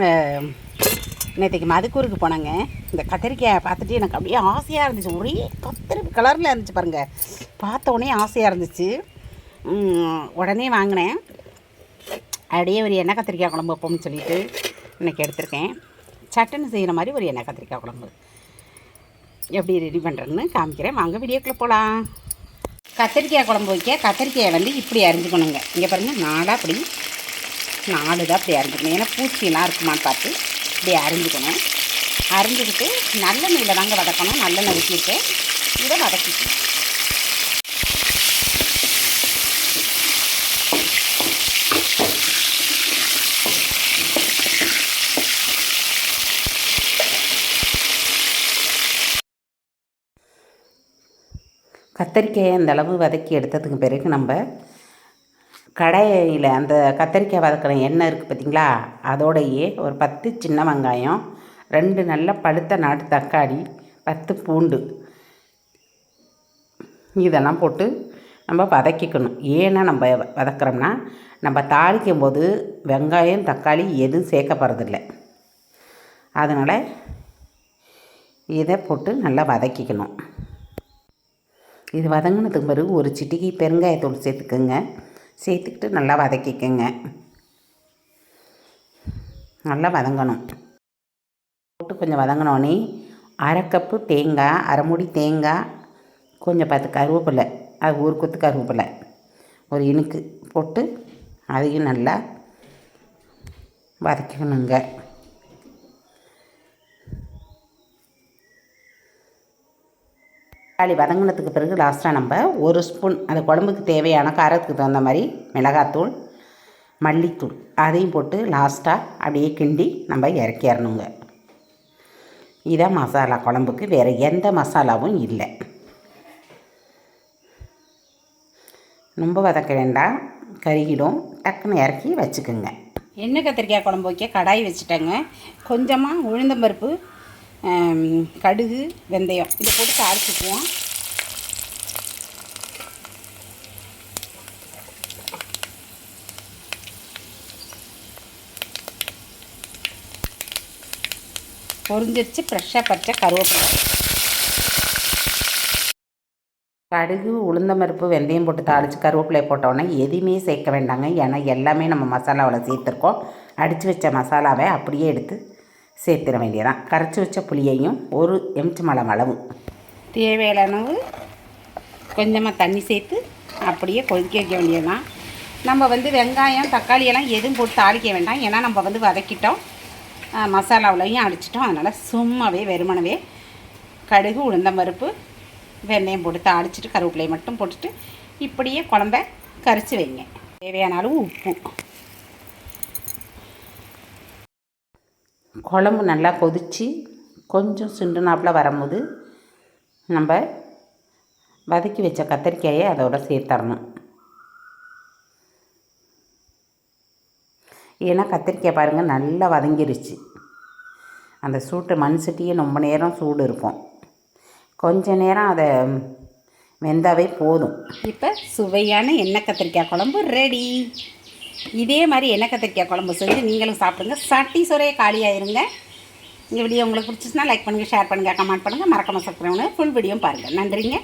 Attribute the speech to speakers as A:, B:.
A: நேற்றுக்கு நேற்றுக்கு மதுக்கூருக்கு போனாங்க. இந்த கத்திரிக்காயை பார்த்துட்டு எனக்கு அப்படியே ஆசையாக இருந்துச்சு. ஒரே கத்திரி கலரில் இருந்துச்சு பாருங்கள் பார்த்த உடனே ஆசையாக இருந்துச்சு. உடனே வாங்கினேன். அப்படியே ஒரு எண்ணெய் கத்திரிக்காய் குழம்பு வைப்போம்னு சொல்லிட்டு இன்றைக்கி எடுத்திருக்கேன். சட்டன்னு செய்கிற மாதிரி ஒரு எண்ணெய் கத்திரிக்காய் குழம்பு. எப்படி ரெடி பண்ணுறேன்னு காமிக்கிறேன். வாங்க வீடியோக்குள்ளே போகலாம் கத்திரிக்காய் குழம்பு வைக்க கத்திரிக்காயை வந்து இப்படி அரிஞ்சுக்கணுங்க. இங்கே பாருங்கள் நாடாக அப்படி நாலு தான் அப்படி அரிஞ்சுக்கணும். ஏன்னா பூச்சியெல்லாம் இருக்குமான்னு பார்த்து இப்படி அரிஞ்சுக்கணும். அரிஞ்சுக்கிட்டு நல்லெண்ணெயில் தாங்க வதக்கணும். நல்லெண்ணெய் ஊற்றிட்டு இதை வதக்கிக்கணும். கத்தரிக்காயை அந்த அளவு வதக்கி எடுத்ததுக்கு பிறகு நம்ம கடையில் அந்த கத்தரிக்காய் வதக்கிற எண்ணெய் இருக்குது பார்த்தீங்களா அதோடையே ஒரு பத்து சின்ன வெங்காயம் ரெண்டு நல்ல பழுத்த நாட்டு தக்காளி பத்து பூண்டு. இதெல்லாம் போட்டு நம்ம வதக்கிக்கணும். ஏன்னா நம்ம வதக்கிறோம்னா நம்ம தாளிக்கும் போது வெங்காயம் தக்காளி எதுவும் சேர்க்கப்படுறதில்ல. அதனால் இதை போட்டு நல்லா வதக்கிக்கணும். இது வதங்கினதுக்கு பிறகு ஒரு சிட்டிகை பெருங்காயத்தூள் சேர்த்துக்குங்க. சேர்த்துக்கிட்டு நல்லா வதக்கிக்கோங்க. நல்லா வதங்கணும். போட்டு கொஞ்சம் வதங்கினோடனே அரை கப்பு தேங்காய் அரை மூடி தேங்காய் கொஞ்சம் பத்து கருவேப்பிலை அது ஒரு கொத்து கருவேப்பிலை ஒரு இனுக்கு போட்டு அதையும் நல்லா வதக்கிக்கணுங்க. தக்காளி வதங்கினதுக்கு பிறகு லாஸ்ட்டாக நம்ம ஒரு ஸ்பூன் அந்த குழம்புக்கு தேவையான காரத்துக்கு தகுந்த மாதிரி மிளகாத்தூள் மல்லித்தூள் அதையும் போட்டு லாஸ்ட்டாக அப்படியே கிண்டி நம்ம இறக்கிடணுங்க இதான் மசாலா குழம்புக்கு வேறு எந்த மசாலாவும் இல்லை. ரொம்ப வதக்க வேண்டாம். கருகிடும். டக்குன்னு இறக்கி வச்சுக்கோங்க. எண்ணெய் கத்திரிக்காய் குழம்பு வைக்க கடாய் வச்சுட்டேங்க. கொஞ்சமாக உளுந்தம்பருப்பு கடுகு வெந்தயம். இதை போட்டு தாளிச்சுக்குவோம். பொறிஞ்சிருச்சு ஃப்ரெஷ்ஷாக பறிச்ச கருவேப்பிலை. கடுகு உளுந்தம்பருப்பு வெந்தயம் போட்டு தாளித்து கருவேப்பிலையை போட்டோன்னே எதுவுமே சேர்க்க வேண்டாங்க. ஏன்னா எல்லாமே நம்ம மசாலாவில் சேர்த்துருக்கோம். அடித்து வச்ச மசாலாவை அப்படியே எடுத்து சேர்த்துட வேண்டியதான் கரைச்சி வச்ச புளியையும் ஒரு எம்ச்சி மலம் அளவு. தேவையான அளவு கொஞ்சமாக தண்ணி சேர்த்து அப்படியே கொதிக்க வைக்க வேண்டியதுதான். நம்ம வந்து வெங்காயம் தக்காளி எல்லாம் எதுவும் போட்டு தாளிக்க வேண்டாம். ஏன்னா நம்ம வந்து வதக்கிட்டோம். மசாலாவிலையும் அடிச்சிட்டோம். அதனால் சும்மாவே வெறுமனவே கடுகு உளுந்தம்பருப்பு வெந்தயம் போட்டு தாளிச்சிட்டு கருவேப்பிலையை மட்டும் போட்டுட்டு இப்படியே குழம்ப கரைச்சி வைங்க. தேவையான அளவு உப்பு. குழம்பு நல்லா கொதித்து கொஞ்சம் சுண்டுனாப்பில் வரும்போது நம்ம வதக்கி வச்ச கத்திரிக்காயை அதோட சேர்த்தரணும். ஏன்னா கத்திரிக்காய் பாருங்கள் நல்லா வதங்கிருச்சு. அந்த சூட்டு மண் சட்டியே ரொம்ப நேரம் சூடு இருக்கும். கொஞ்ச நேரம் அதை வெந்தாவே போதும். இப்போ சுவையான எண்ணெய் கத்திரிக்காய் குழம்பு ரெடி இதே மாதிரி எண்ணெய் கத்திரிக்காய் குழம்பு செஞ்சு நீங்களும் சாப்பிடுங்க. சட்டி சுரைய காலியாயிருங்க. இந்த வீடியோ உங்களுக்கு பிடிச்சிச்சுன்னா லைக் பண்ணுங்கள் ஷேர் பண்ணுங்கள் கமெண்ட் பண்ணுங்கள் மறக்காமல் சப்ஸ்கிரைப் பண்ணுங்கள் ஃபுல் வீடியோ பாருங்கள் நன்றிங்க.